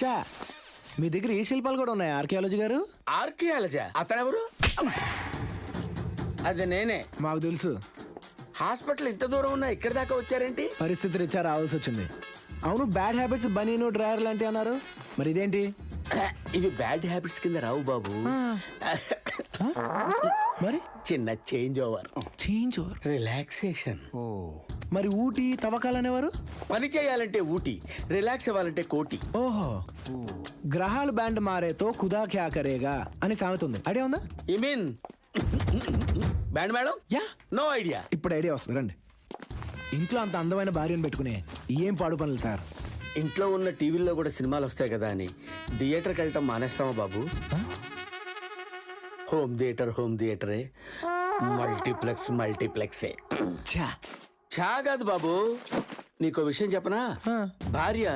చా మీ దగ్గర ఈ శిల్పాలు కూడా ఉన్నాయి ఆర్కియాలజీ గారు? ఆర్కియాలజా? అతనెవరు? అది నేనే. మాకు తెలుసు. హాస్పిటల్ ఇంత దూరం ఉన్నా ఇక్కడి దాకా వచ్చారేంటి? పరిస్థితి రీత్యా రావాల్సి వచ్చింది. అవును బ్యాడ్ హ్యాబిట్స్ బనీను డ్రైయర్ లాంటి అన్నారు. మరి ఇదేంటి? ఇవి బ్యాడ్ హ్యాబిట్స్ కింద రావు బాబు. మరి? చిన్న చేంజ్ ఓవర్ చేంజ్ రిలాక్సేషన్ మరి ఊటీ తవ్వకాలు అనేవారు పని చేయాలంటే ఊటీ రిలాక్స్ అవ్వాలంటే కోటి. ఓహో. గ్రహాలు బ్యాండ్ మారేతో కుదా క్యా కరేగా అని సామెత ఉంది. ఐడియా ఉందా? I mean band madam? Yeah. No idea ఇప్పుడు ఐడియా వస్తుంది. రండి. ఇంట్లో అంత అందమైన భార్యను పెట్టుకునే ఏం పాడు పనులు సార్? ఇంట్లో ఉన్న టీవీల్లో కూడా సినిమాలు వస్తాయి కదా అని. థియేటర్కి వెళ్ళటం మానేస్తామా బాబు? హోమ్ థియేటర్ హోమ్ థియేటరే. మల్టీప్లెక్స్ మల్టీప్లెక్సే. ఛా. చా కాదు బాబు నీకో విషయం చెప్పనా. భార్య